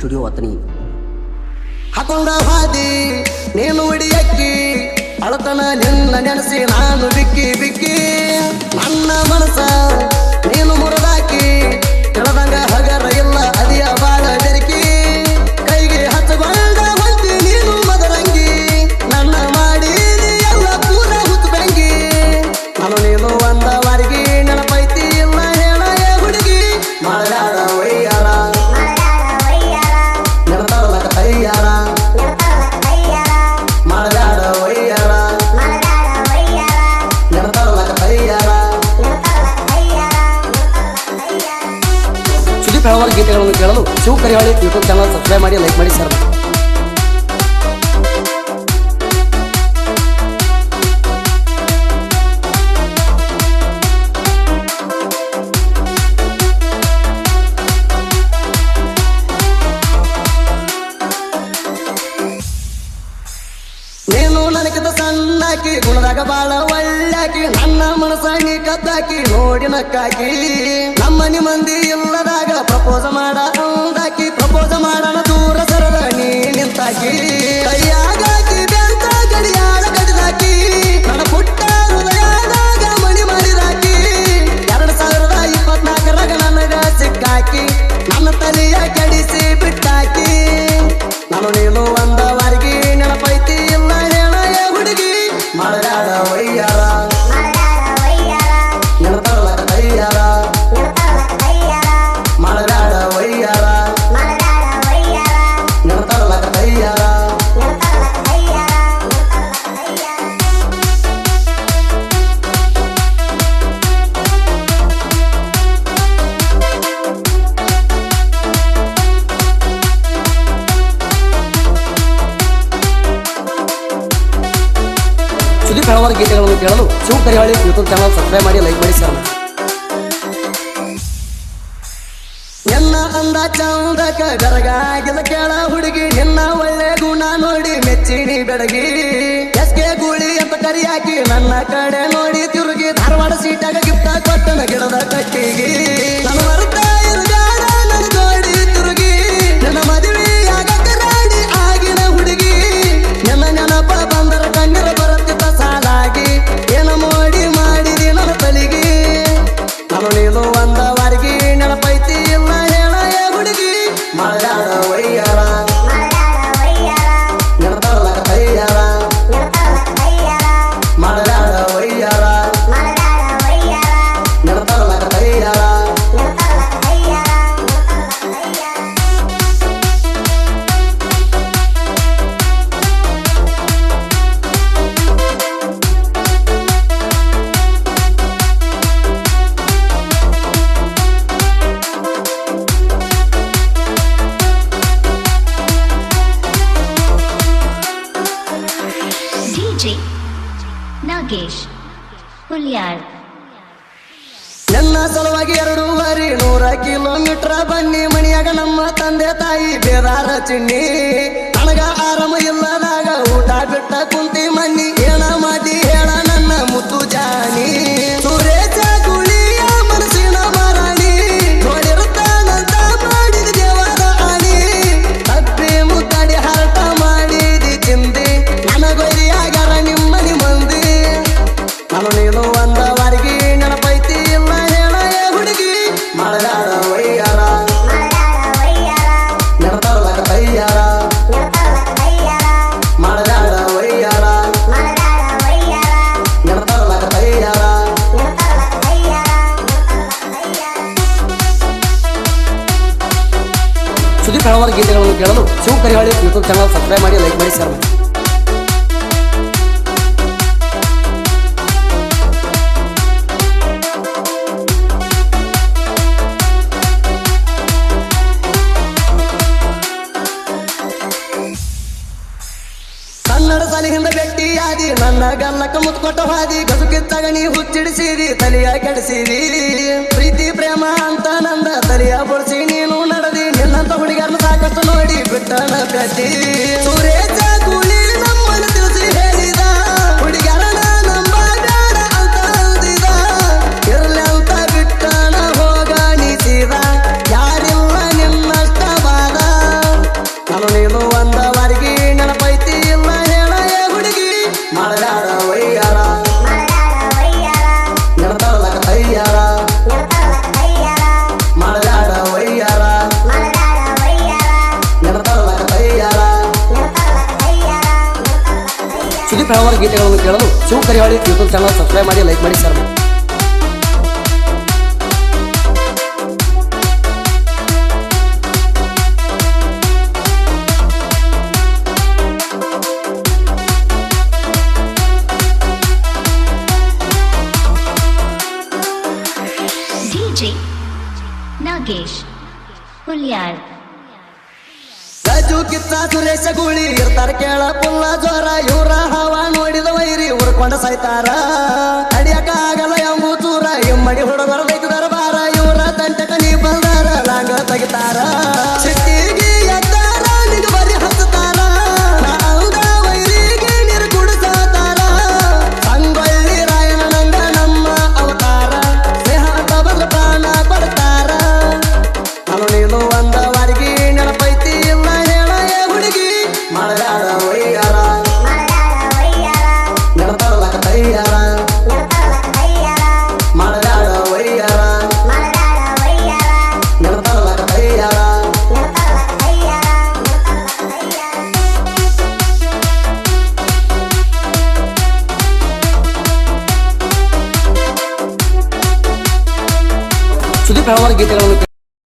Studio Athani ಹಾಕೊಂಡ ಹಾದಿ ನೀನು ಹಿಡಿಯಕ್ಕಿ ಅಳತನ ನಿನ್ನ ನೆನೆಸಿ ನಾನು ಬಿಕ್ಕಿ ಬಿಕ್ಕಿ, ನನ್ನ ಮನಸ ನೀನು ಮುರಿದಾಕಿ, ಕೆಳದಂಗ ಹಲವಾರು ಗೀತೆಗಳನ್ನು ಕೇಳಲು Shiva Karihali YouTube channel subscribe ಮಾಡಿ, ಲೈಕ್ ಮಾಡಿ ಸರ್ ನೀನು ನನಗಿಂತ ಸಣ್ಣಕ್ಕೆ ಗುಣದಾಗ ಬಾಳ ಒಳ್ಳೆಕಿ ನನ್ನ ಮನಸ್ಸ ನೀ ಕದ್ದಾಕಿ ನೋಡಿ ನಕ್ಕಾಕಿ ನಮ್ಮನಿ ಮಂದಿ ಇಲ್ಲದಾಗ ಪ್ರಪೋಸ ಮಾಡ ಅಂದಾಕಿ, ಪ್ರಪೋಸ ಮಾಡೋಣ ದೂರ ಸರದ ನೀ ನಿಂತಾಕಿ. ಕೈಯಾಗಾಕಿ ಬೆಂತ ಗಡಿಯಾರ ಗಡಿದಾಕಿ ನನ್ನ ಪುಟ್ಟ ಹೃದಯದಾಗ ಮಣಿ ಮಾಡಿದಾಕಿ. ಎರಡ್ ಸಾವಿರದ ಇಪ್ಪತ್ನಾಲ್ಕರಾಗ ನನಗ ಸಿಕ್ಕಾಕಿ, ನನ್ನ ತಲೆಯ ಕೆಡಿಸಿ ಬಿಟ್ಟಾಕಿ. ನಾನು ನೀನು ಒಂದ ವಾರಿಗೆ ನೆನಪೈತಿ, ಇಲ್ಲ ಹೇಳ ಹುಡುಗಿ ಮಾಡಲಾಡ ವೈಯಾರ ಹಲವಾರು ಗೀತೆಗಳನ್ನು ಕೇಳಲು Shiva Karihali YouTube channel subscribe ಮಾಡಿ ಲೈಕ್ ಮಾಡಿ ಸರ್. ನಿನ್ನ ಅಂದ ಚಂದಕ ಬೆರಗಾಗಿದ ಕೇಳ ಹುಡುಗಿ, ನಿನ್ನ ಒಳ್ಳೆ ಗುಣ ನೋಡಿ ಮೆಚ್ಚಿನಿ ಬೆಡಗಿ. ಎಸ್ಕೆ ಗುಳಿ ಅಂತ ಕರಿಯಾಕಿ ನನ್ನ ಕಡೆ ನೋಡಿ ತಿರುಗಿ ಧಾರವಾಡ ಸೀಟಾಗ ಗಿಫ್ಟ ಕೊಟ್ಟನ ಗಿಡದ ಕಟ್ಟಿಗಿ. Nagesh Hulyar ನನ್ನ ಸಲುವಾಗಿ ಎರಡೂವರೆ ನೂರ ಕಿಲೋಮೀಟರ್ ಬನ್ನಿ ಮಣಿಯಾಗ ನಮ್ಮ ತಂದೆ ತಾಯಿ ಬೇದಾರ ಚಿಣ್ಣಿ ನನಗ ಆರಾಮ ಇಲ್ಲದಾಗ ಊಟ ಬಿಟ್ಟ ಸುದೀಪ್ ಹಲವಾರು ಗೀತೆಗಳನ್ನು ಕೇಳಲು Shiva Karihali YouTube channel subscribe ಮಾಡಿ, ಲೈಕ್ ಮಾಡಿ, ಶೇರ್ ಮಾಡಿ. ಭೇಟಿಯಾದಿ ನನ್ನ ಗಲ್ಲಕ್ಕ ಮುತ್ಕೊಟ್ಟ ಹಾದಿ, ಗಸುಕಿತ್ತಾಗ ನೀ ಹುಚ್ಚಿಡಿಸಿದಿ, ತಲೆಯ ಕೆಡಿಸಿದಿ. ಪ್ರೀತಿ, ಪ್ರೇಮ ಅಂತ ನಂದ ತಲೆಯ ಬೊಡ್ಸಿ ನಡೆದಿ ನಿನ್ನಂತ ಸಾಕಷ್ಟು ನೋಡಿ ಬಿಟ್ಟನ ಕಟ್ಟಿ ಸುರೇಶ ಕೂಲಿ ನಮ್ಮನ್ನು ಸುದೀಪ್ ಹಲವಾರು ಗೀತೆಗಳನ್ನು ಕೇಳಲು Shiva Karivali YouTube channel subscribe ಮಾಡಿ, ಲೈಕ್ ಮಾಡಿ, ಶೇರ್ ಮಾಡಿ. DJ Nagesh Hulyar Raju Kitta Suresh Guli ಇರ್ತಾರ ಕೇಳ ಪುಲ್ಲ ಜ್ವರ, ಇವ್ರ ಹವ ನೋಡಿದ ವೈರಿ ಉರ್ಕೊಂಡ ಸಾಯ್ತಾರ. ಅಡಿಯಕ ಆಗಲ್ಲ ಎಂಬು ಚೂರ ಇಮ್ಮಡಿ ಹುಡುಗರ ಬೈಕದಾರ ಬಾರ ಇವ್ರ ತಂಟಕ ನೀ ಬಂದಾರ ಲಾಂಗ ತೆಗಿತಾರ. ಸುದೀಪ್ ಹಲವಾರು ಗೀತೆಗಳನ್ನು